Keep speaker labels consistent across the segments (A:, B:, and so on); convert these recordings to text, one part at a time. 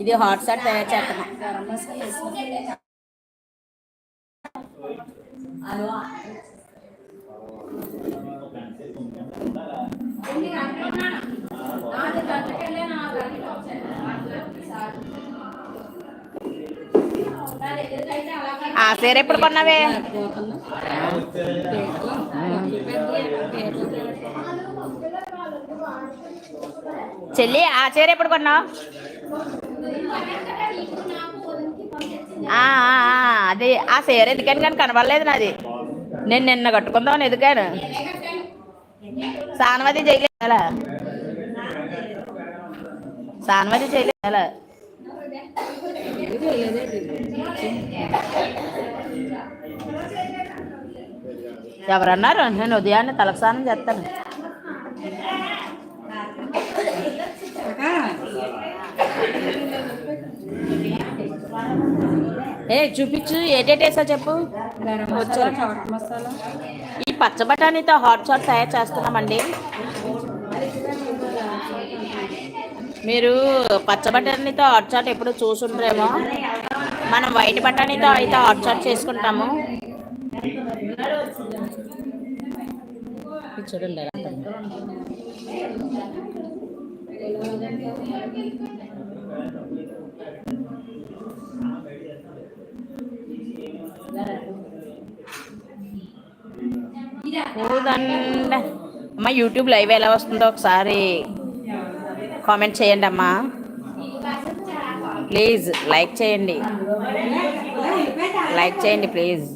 A: ఇది హాట్ సాట్ తయారు చేస్తున్నాం ఆ సేర ఎప్పుడు కొన్నావే? చెల్లి ఆ చీర ఎప్పుడు కొన్నావు? అది ఆ చీర ఎదికాను కానీ కనబడలేదు నాది. నేను నిన్న కట్టుకుందామని ఎదికాను సానవది చేయలేదు? అలా సానవది చేయలేదు? అలా ఎవరన్నారు? నేను ఉదయాన్నే తలస్నానం చేస్తాను. ఏ చూపించు ఏటేటేసా చెప్పు. ఈ పచ్చ బఠానీతో హాట్ చాట్ తయారు చేస్తున్నామండి. మీరు పచ్చ బఠానీతో హాట్ చాట్ ఎప్పుడు చూసుంటారేమో. మనం వైట్ బఠానీతో అయితే హాట్ చాట్ చేసుకుంటాము. చూడండి ఎలా ఉంటుందో. అమ్మ యూట్యూబ్ లైవ్ ఎలా వస్తుందో ఒకసారి కామెంట్ చేయండి అమ్మా. ప్లీజ్ లైక్ చేయండి. లైక్ చేయండి ప్లీజ్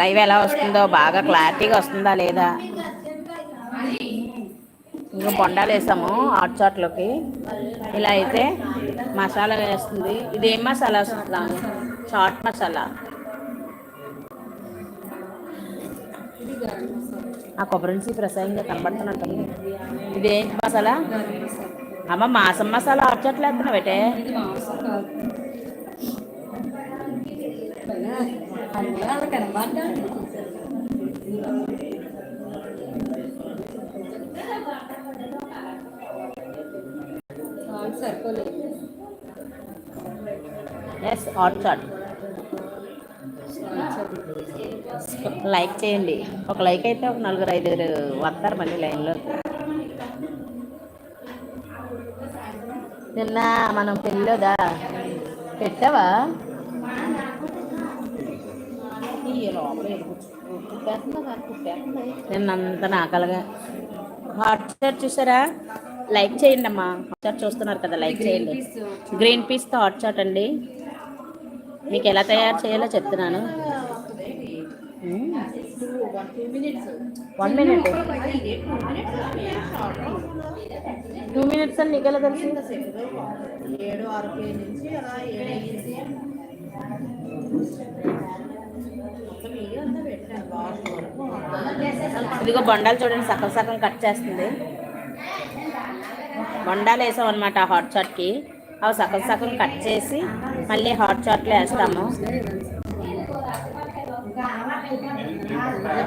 A: లైవ్ ఎలా వస్తుందో బాగా క్లారిటీగా వస్తుందా లేదా? ఇంకా బొండాలు వేసాము హాట్ చాట్లోకి ఇలా అయితే మసాలా వేస్తుంది. ఇది ఏం మసాలా వస్తుంది? చాట్ మసాలా. ఆ కొబ్బరి నుంచి ప్రసాదంగా కనబడుతున్నట్టు ఇదేంటి మసాలా? అమ్మ మాసం మసాలా హాట్ చాట్లు ఎస్ బేటే లైక్ చేయండి. ఒక లైక్ అయితే ఒక నలుగురు ఐదుగురు వస్తారు మళ్ళీ లైన్లో. నిన్న మనం పెళ్ళోదా? పెట్టావా? ఈ లోపల ఎరుపు- కుట్టేస్తుందా కాదు, కుట్టేస్తుంది. నిన్న అంత నాకలుగా. హాట్ చాట్ చూసారా? లైక్ చేయండి అమ్మా. హాట్ చాట్ చూస్తున్నారు కదా లైక్ చేయండి. గ్రీన్ పీస్తో హాట్ చాట్ అండి. మీకు ఎలా తయారు చేయాలో చెప్తున్నాను. వన్ మినిట్ టూ మినిట్స్ అని నీకెలా తెలుసు?
B: ఏడు ఆరు నుంచి అలా
A: ఇదిగో బొండాలు చూడండి సగం సగం కట్ చేస్తుంది. బొండాలు వేసాం అనమాట హాట్ చాట్కి. అవి సగం సగం కట్ చేసి మళ్ళీ హాట్ చాట్లో వేస్తాము.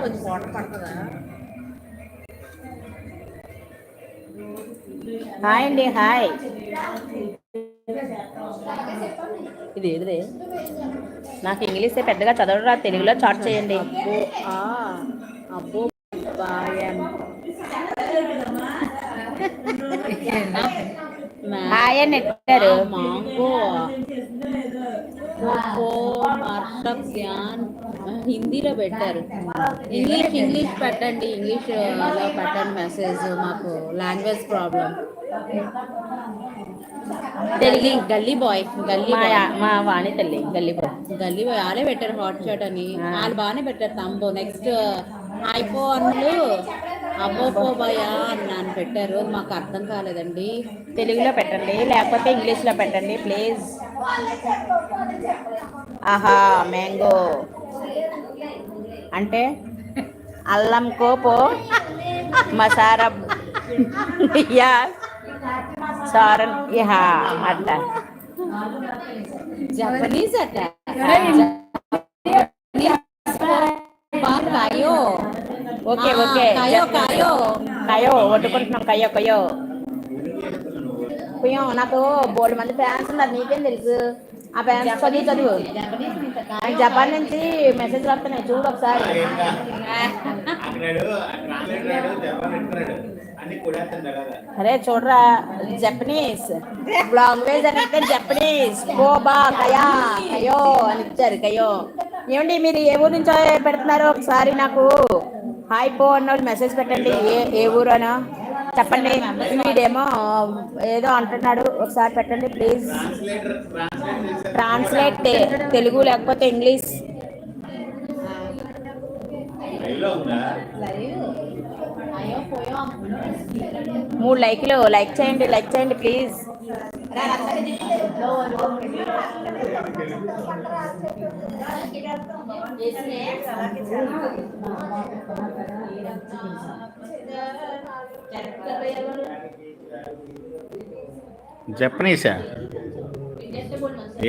B: కొంచెం వాటర్ పడుతుందా
A: హాయ్ అండి హాయ్. ఇది ఎదురే నాకు ఇంగ్లీష్ పెద్దగా చదవడం రాదు తెలుగులో చాట్ చేయండి.
B: అబ్బో
A: హాయ్ అని పెట్టారు
B: మాంగో. ధ్యాన్. హిందీలో పెట్టారు. ఇంగ్లీష్ ఇంగ్లీష్ పెట్టండి. ఇంగ్లీష్లో పెట్టండి మెసేజ్ మాకు language problem Telugu Gully boy Gully
A: మా
B: బాయ్
A: మా వాణి తల్లి గల్లీపో
B: గల్లీ బాయ్ వాళ్ళే పెట్టారు హాట్ షాట్ అని. వాళ్ళు బాగానే పెట్టారు తంబో నెక్స్ట్ అయిపో అన్నులు అబ్బోపో భయ అని నన్ను పెట్టారు. మాకు అర్థం కాలేదండి.
A: తెలుగులో పెట్టండి లేకపోతే ఇంగ్లీష్లో పెట్టండి ప్లీజ్ ఆహా మ్యాంగో అంటే అల్లం కోపో మసారా యా సారన్ ఇహా అట్ట.
B: జపనీస్ అట బాగా కాయో
A: ఓకే. ఓకే
B: కాయో. కాయో
A: కయో వండుకుంటున్నాం పుయ్యం నాకు బోల్డ్ మంది ఫ్యాన్స్ ఉన్నారు నీకేం తెలుసు? ఆ ఫ్యాన్స్ చదువు చదువు. జపాన్ నుంచి మెసేజ్ వస్తున్నాయి చూడు ఒకసారి.
C: అన్ని
A: అరే చూడరా జపనీస్ లాంగ్వేజ్ అని అయితే జపనీస్ బోబా కయా కయో అని ఇచ్చారు కయో ఏమండి మీరు ఏ ఊరు నుంచో పెడుతున్నారు? ఒకసారి నాకు. హాయ్ పో అన్నోళ్ళు మెసేజ్ పెట్టండి. ఏ ఏ ఊరు అనో చెప్పండి. వీడేమో ఏదో అంటున్నాడు. ఒకసారి పెట్టండి ప్లీజ్.
C: ట్రాన్స్లేట్
A: తెలుగు లేకపోతే ఇంగ్లీష్. మూడు లైక్లు. లైక్ చేయండి లైక్ చేయండి ప్లీజ్.
C: జపనీసా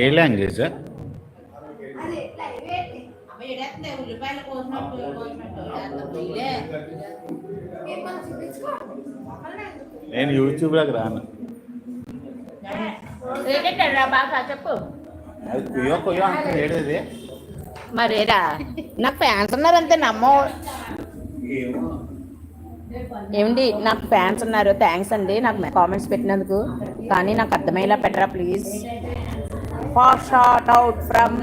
C: ఏ లాంగ్వేజ్ నేను యూట్యూబ్లోకి రాను.
A: బాగా చెప్పు
C: అది కుయ్యో కుయ్యో అంటే ఏడది
A: మరేరా నాకు ఫ్యాన్స్ ఉన్నారు అంతే నమ్మో. ఏమండి నాకు ఫ్యాన్స్ ఉన్నారు థ్యాంక్స్ అండి. నాకు కామెంట్స్ పెట్టినందుకు. కానీ నాకు అర్థమయ్యేలా పెట్టరా please short out from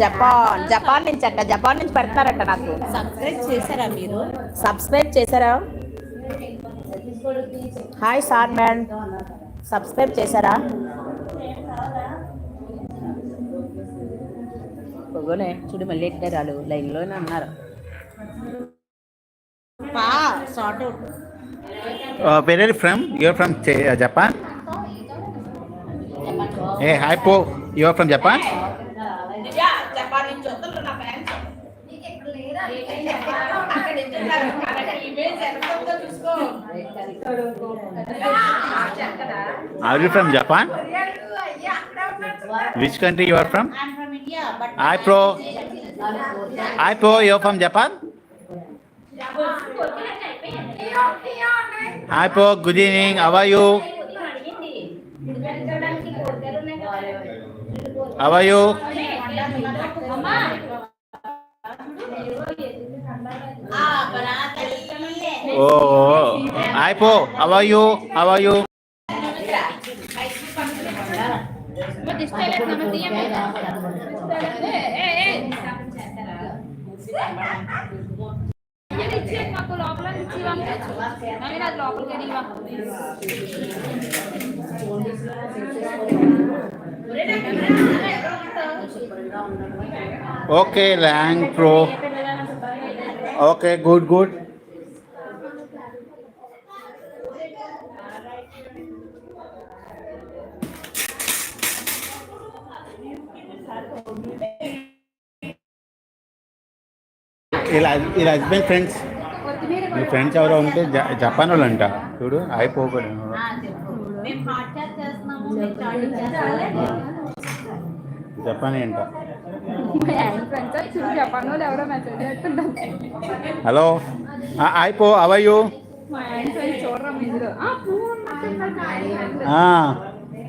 A: Japan Japan నుంచి అంట జపాన్ నుంచి పెడతారంట నాకు.
B: సబ్స్క్రైబ్ చేశారా మీరు?
A: సబ్స్క్రైబ్ చేశారా? హాయ్ సార్ మ్యాన్ సబ్స్క్రైబ్ చేశారా? పొగనే చూడు మళ్ళీ వాళ్ళు లైన్లోనే ఉన్నారు. పా sort out
C: very from you are from Japan hey hi పో you are from
A: Japan Japan Are you from
C: Japan? Which country you are from? I'm from India. But I pro. I pro. You're from Japan? Hi pro. Good evening. How are you? How are you? Oh. How are you oh hi bro how are you how are you okay rank bro okay good good ఇలా ఇలా husband friends మీ friends ఎవరో ఉంటే Japan వాళ్ళు అంట చూడు అయిపోకూడదు Japan అంట. Hello. అయిపో అవయ్యూ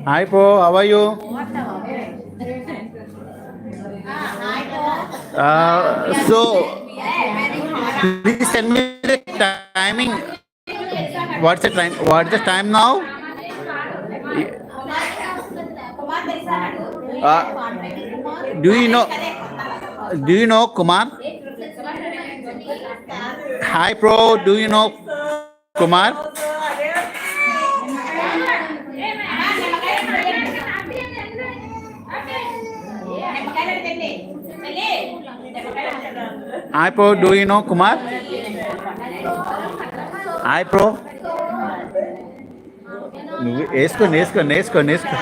C: అయిపో అవయ్యూ Uh, so, please send me the timing. What's the time? What's the time now? Uh, do you know? Do you know Kumar? Hi, pro. Do you know Kumar? Bro do you know Kumar hi bro నువ్వు వేసుకోండి వేసుకోండి వేసుకోండి వేసుకో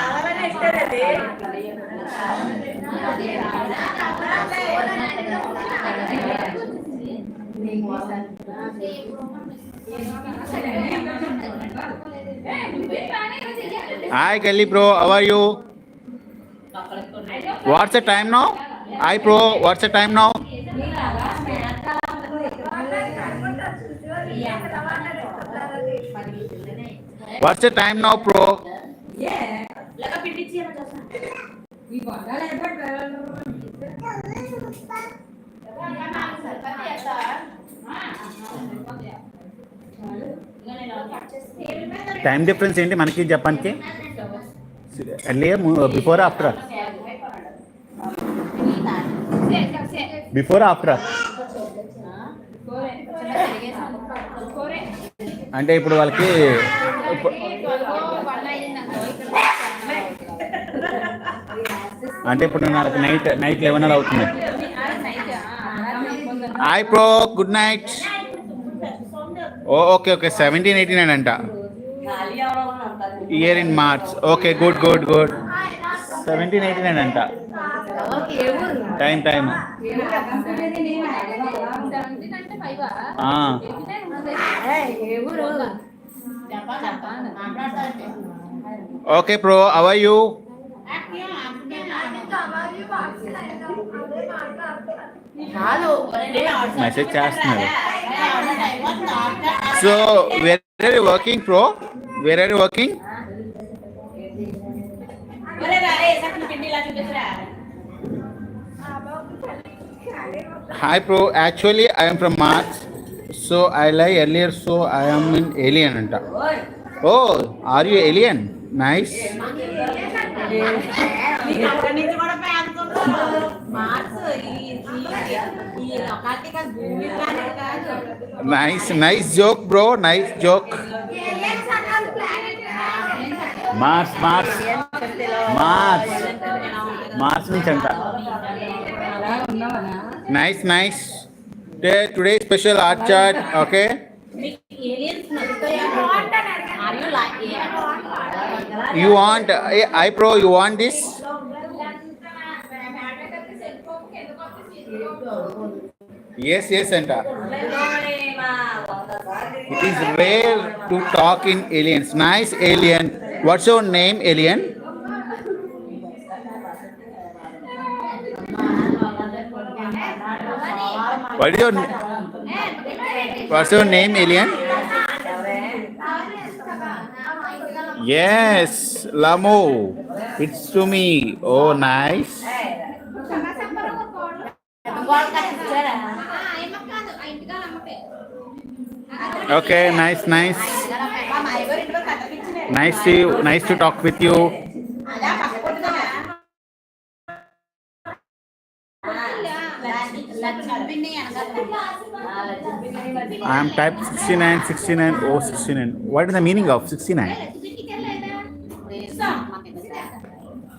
C: hi కెల్లి bro how are you what's a time no hi bro what's a time no what's the time now bro time difference ఏంటి? మనకి జపాన్కి earlier before after before after అంటే ఇప్పుడు వాళ్ళకి అంటే ఇప్పుడు నాకు నైట్ నైట్ లెవెన్ అలా అవుతుంది hi bro good night oh okay okay seventeen eighty nine అంట year in March okay good good good seventeen eighty nine అంట
D: time time okay
C: bro how are you message చేస్తున్నారు. So where are working bro where are working hi bro actually I'm from March so I lie earlier so I'm in alien అంట. ఓ are you alien nice nice nice joke bro nice joke Mars Mars Mars Mars నుంచి అంట nice nice today special art chaat okay You want eh, I Pro? You want this? Yes, yes, Anta. It is rare to talk in aliens. Nice alien. What's your name, alien? What is your What's your name, alien? Yes, Lamu. It's to me. Oh, nice. Okay, nice, nice. Nice to you. Nice to talk with you. I am type 69, 69, oh 69. What is the meaning of 69?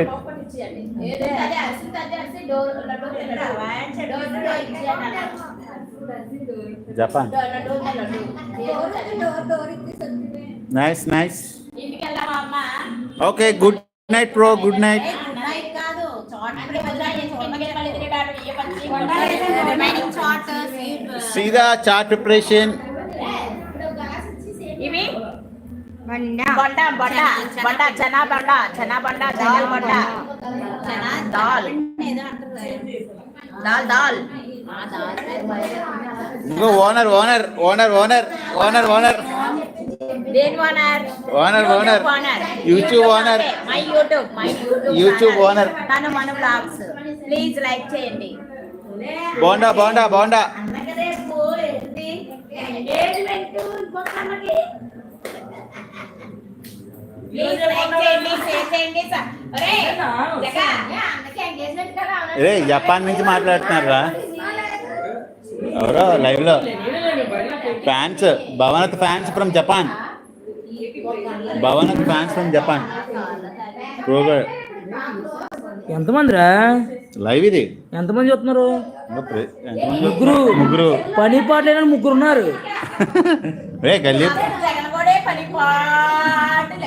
A: Door ఇచ్చేయాలి
C: Japan. Nice, nice.
A: ఇంటికి వెళ్ళామా అమ్మ
C: Okay, good night, bro. Good night.
A: Night కాదు chat అంటే ఇవి bonda bonda bonda chana bonda chana bonda dal bonda chana dal dal
C: dal owner, owner, owner, owner, owner.
A: దేని owner
C: Owner, owner. YouTube owner.
A: My YouTube my
C: YouTube owner.
A: తను మన blogs please like చేయండి
C: Bonda, bonda, bonda.
A: జగా,
C: రే Japan నుంచి మాట్లాడుతున్నారా ఎవరో లైవ్లో. ఫ్యాన్స్ భవనత్ ఫ్యాన్స్ ఫ్రమ్ జపాన్ భవనత్ ఫ్యాన్స్ ఫ్రమ్ జపాన్ ప్రోగర్
E: ఎంతమందిరా?
C: లైవ్ ఇది.
E: ఎంతమంది చూస్తున్నారు? ముగ్గురు.
C: ముగ్గురు.
E: పని పాట లేని ముగ్గురు ఉన్నారు.
C: రే గల్లీ.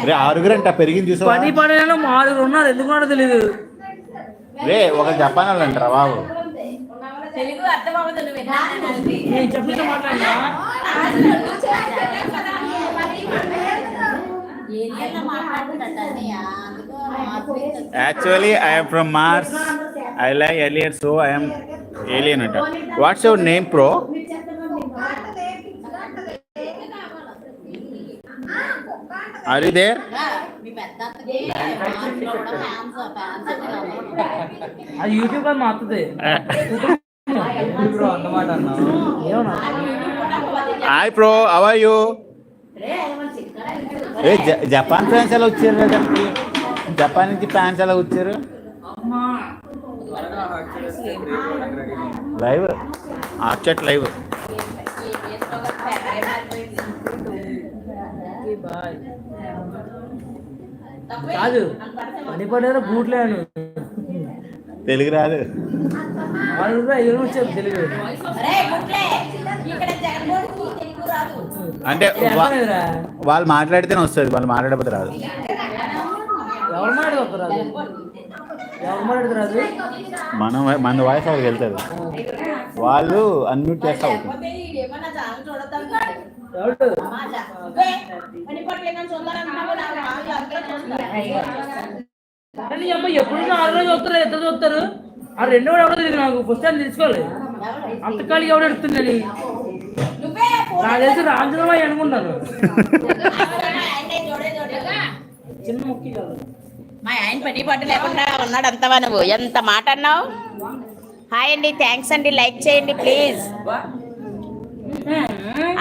C: రే ఆరుగురు అంట పెరిగింది చూసావా?
E: పని పాట లేని ఆరుగురు ఉన్నారు. ఎందుకు ఉన్నారో తెలియదు
C: రే ఒక జపాన్ వాళ్ళు అంటారా బాబు
A: తెలుగు అర్థం అవ్వదు
C: actually I'm from Mars I lie earlier so I'm alien అంట
B: what's your name bro are
E: you there YouTube మాత్రదే
C: hi bro how are you a Japan fans ఎలా వచ్చారు జపాన్ నుంచి ఫ్యాన్స్ ఎలా వచ్చారు లైవ్ ఆర్చట్ లైవ్
E: బాయ్ కాదు పని పడేదో బూట్లేను
C: తెలుగు రాదు.
E: తెలుగు.
C: అంటే వాళ్ళు మాట్లాడితేనే వస్తుంది వాళ్ళు మాట్లాడకపోతే రాదు
E: ఎవరు మాట్లాడుతారు అది ఎవరు మాట్లాడుతారు అది
C: మనం మన వాయిస్ వాళ్ళకి వెళ్తుంది వాళ్ళు అన్మ్యూట్ చేస్తా అవుతుంది
E: ఎవరు కానీ అమ్మ ఎప్పుడు ఆరు రోజు చూస్తారు ఇద్దరు చూస్తారు ఆ రెండో వాడు ఎవడో తెలియదు నాకు పుస్తకాలు తెలుసుకోవాలి అంత ఖాళీ ఎవడు ఎడుతుందని నాకు తెలిసి రాంజనమయ్య అనుకుంటాను చిన్న ముక్కి కాదు
A: మా ఆయన పని పట్టు లేకుండా ఉన్నాడు అంతవా నువ్వు? ఎంత మాట అన్నావు? హాయ్ అండి థ్యాంక్స్ అండి లైక్ చేయండి please.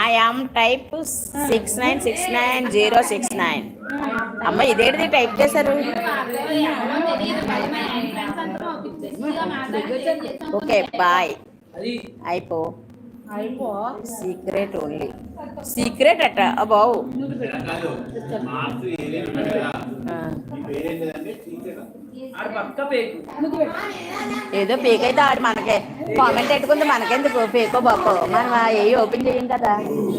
A: I am type six nine six nine zero six nine అమ్మ ఇదేంటిది టైప్ చేశారు? ఓకే బాయ్ అయిపో. సీక్రెట్ ఓన్లీ సీక్రెట్ అట. బావు.
E: పేకు
A: ఏదో పేక్ అయితే ఆడు మనకే. కామెంట్ పెట్టుకుంది మనకెందుకు? పేకో బాపో. మనం ఏ ఓపెన్ చేయం కదా.
B: మీ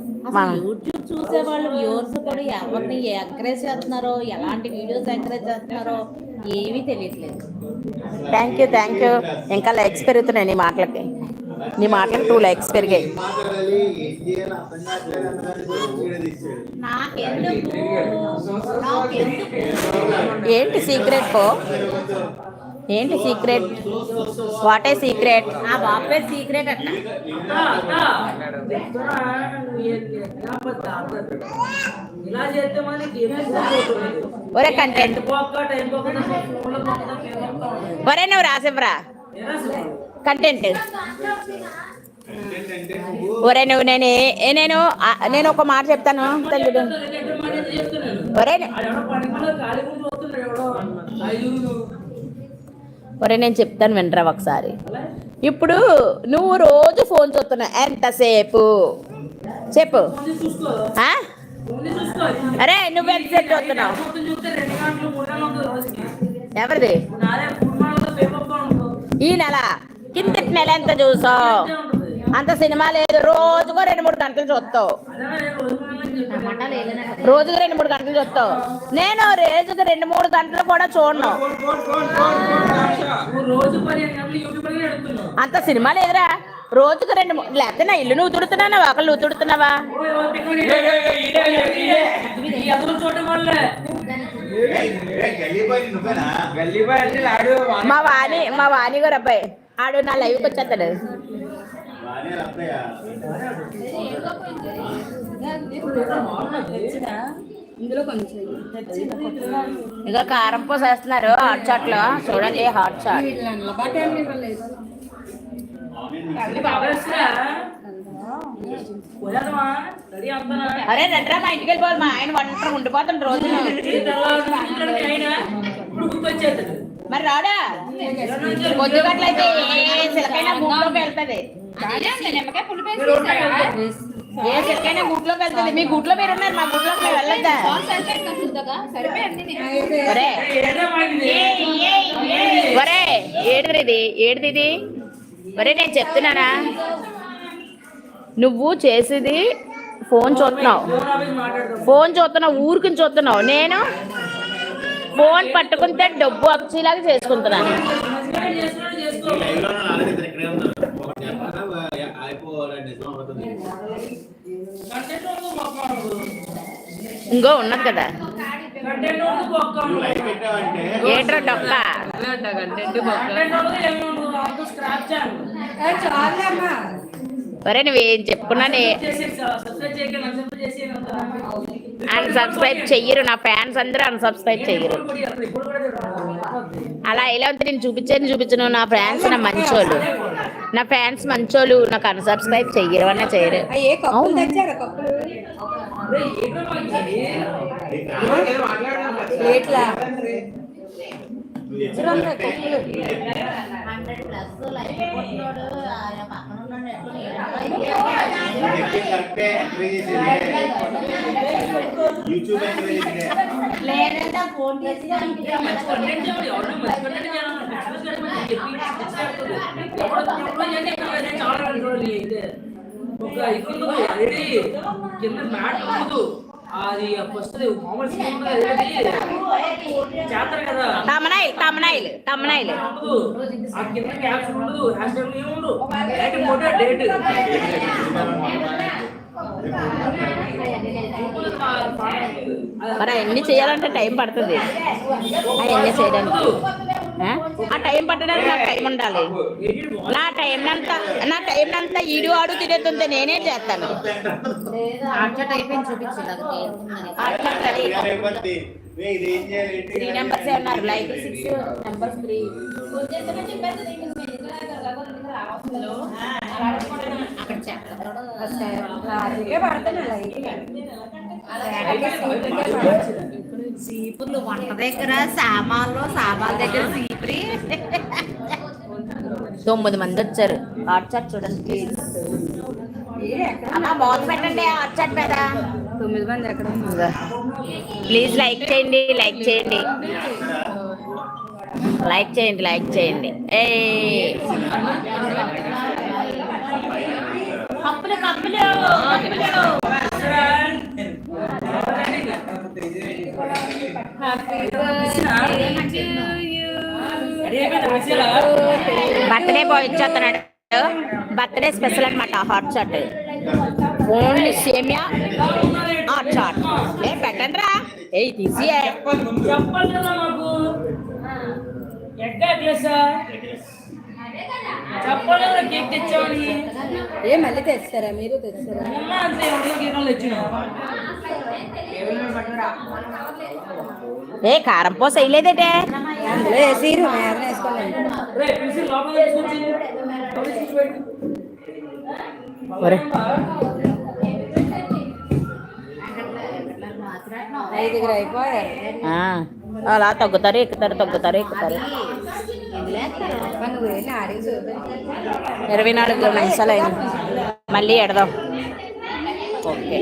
B: యూట్యూబ్ చూసే వాళ్ళు వ్యూవర్స్ కూడా ఎవరిని ఎంకరేజ్ చేస్తున్నారో ఎలాంటి వీడియోస్ ఎంకరేజ్ చేస్తున్నారో ఏమీ తెలియట్లేదు.
A: థ్యాంక్ యూ థ్యాంక్ యూ ఇంకా లైక్స్ పెరుగుతున్నాయి నీ మాటలకి. నీ మాటలకి టూ లైక్స్ పెరిగాయి. ఏంటి సీక్రెట్ పో? ఏంటి సీక్రెట్ వాట్ ఏ సీక్రెట్
B: ఆ బాబే సీక్రెట్
E: ఇలా చేస్తే మనకి ఏమేమి
A: ఒరే కంటెంట్ ఒరే నువ్వు రాసివ్వరా? కంటెంట్ ఒరే నువ్వు నేను నేను నేను ఒక మాట చెప్తాను? ఒరే ఒరే నేను చెప్తాను వినరా ఒకసారి. ఇప్పుడు నువ్వు రోజు ఫోన్ చూస్తున్నావు ఎంతసేపు? చెప్పు. అరే నువ్వు ఎంతసేపు చూస్తున్నావు? ఎవరిది? ఈ నెల. కిందటి నెల ఎంత చూసావు? అంత సినిమా లేదు. రోజుకో రెండు మూడు గంటలు చూస్తావు. రోజుకు రెండు మూడు గంటలు చూస్తావు. నేను రోజుకు రెండు మూడు గంటలు కూడా చూడను. అంత సినిమా లేదురా. రోజుకు రెండు మూడు లేకపోతే నా ఇల్లు నువ్వు తుడుతున్నావా? ఒకళ్ళు నువ్వు తుడుతున్నావా? మా వాణి మా వాణి గారు అబ్బాయి. ఆడు నా లైవ్కి వచ్చేస్తాడు. ఇక కారం పోసేస్తున్నారు హాట్ చాట్లో. చూడండి హాట్ చాట్ అరే రండ్రా మా ఇంటికి వెళ్ళిపోవాలి. మా ఆయన వంట ఉండిపోతాడు రోజు. మరి రాడా? పొద్దుగట్లయితే సిలకైనా వెళ్తుంది. ఏ గూట్లోకి వెళ్తుంది మీ గూట్లో మీరు ఉన్నారు మా వెళ్ళొద్దా? ఒరే. ఏడుది ఇది? ఏడుది ఇది? ఒరే నేను చెప్తున్నానా? నువ్వు చేసేది ఫోన్ చూస్తున్నావు.
E: ఫోన్
A: చూస్తున్నావు ఊరికి చూస్తున్నావు. నేను ఫోన్ పట్టుకుంటే డబ్బు వచ్చేలాగా చేసుకుంటున్నాను. ఇంకో ఉన్నది కదా. ఏట్రా డొక్క? ఒరే నువ్వేం చెప్పుకున్నానే
E: సబ్స్క్రైబ్
A: అన్సబ్స్క్రైబ్ చెయ్యరు నా ఫ్యాన్స్ అందరూ అన్సబ్స్క్రైబ్ చెయ్యరు. అలా ఇలా ఉంటే నేను చూపించాను చూపించను నా ఫ్యాన్స్ నా మంచోళ్ళు. నా ఫ్యాన్స్ మంచోళ్ళు నాకు అన్సబ్స్క్రైబ్ చెయ్యరు అన్న
E: మాకిది?
D: ఎట్లా
B: హండ్రెడ్ ప్లస్ లైఫ్ కొట్టినోడు పక్కన ఉన్నాడు లేదంటే ఫోన్ చేసి.
E: ఒక అదేంటి? కింద మ్యాట్ ఉండదు అది మామూలు అదేంటి? చేస్తారు కదా.
A: తమనాయిల్ తమనాయిల్ తమనాయిల్
E: ఆ కింద క్యాప్షన్ ఉండదు. హ్యాష్ ట్యాగ్ ఏమి ఉండదు. Direct photo date.
A: మరి అవన్నీ చేయాలంటే టైం పడుతుంది. అవన్నీ చేయడానికి? ఆ? టైం పట్టడానికి నాకు టైం ఉండాలి నా టైం అంతా నా టైం అంతా ఈడు ఆడు తిరుగుతుంటే నేనే చేస్తాను
B: అచ్చట్ అయిపోయింది చూపించింది అది
A: త్రీ నెంబర్స్ ఉన్నారు లైక్ సిక్స్ నెంబర్స్ త్రీ
B: అక్కడ సీపులు వంట దగ్గర సామాన్లు సామాన్ల దగ్గర సీపురి
A: తొమ్మిది మంది వచ్చారు. హాట్ చాట్ చూడండి ప్లీజ్ అమ్మ మోత పెట్టండి హాట్ చాట్ మీద.
D: తొమ్మిది మంది ఎక్కడ
A: ప్లీజ్ లైక్ చేయండి లైక్ చేయండి. లైక్ చేయండి లైక్ చేయండి. ఏ కప్పులు కప్పులు. బర్త్డే బాయ్ ఇచ్చేస్తున్నాడు. బర్త్డే స్పెషల్ అనమాట హాట్ చాట్ ఓన్లీ సేమియా హాట్ చాట్ ఏ పెట్టండి రా ఏ. తీసి
E: కేక్ తెచ్చామని
D: ఏ మళ్ళీ తెచ్చారా మీరు
E: అంతే ఎవరిలో తెచ్చినాం
A: ఏ కారం పోస వేయలేదేటే?
D: అందులో వేసిరు మేర వేసుకోలేదు ఐదుగురు అయిపోయారు.
A: ఆ, అలా తగ్గుతారు ఎక్కుతారు తగ్గుతారు ఎక్కుతారు
D: నువ్వు వెళ్ళి అడిగి చూద్దాం
A: ఇరవై నాలుగు నిమిషాలు అయింది మళ్ళీ ఎడదాం ఓకే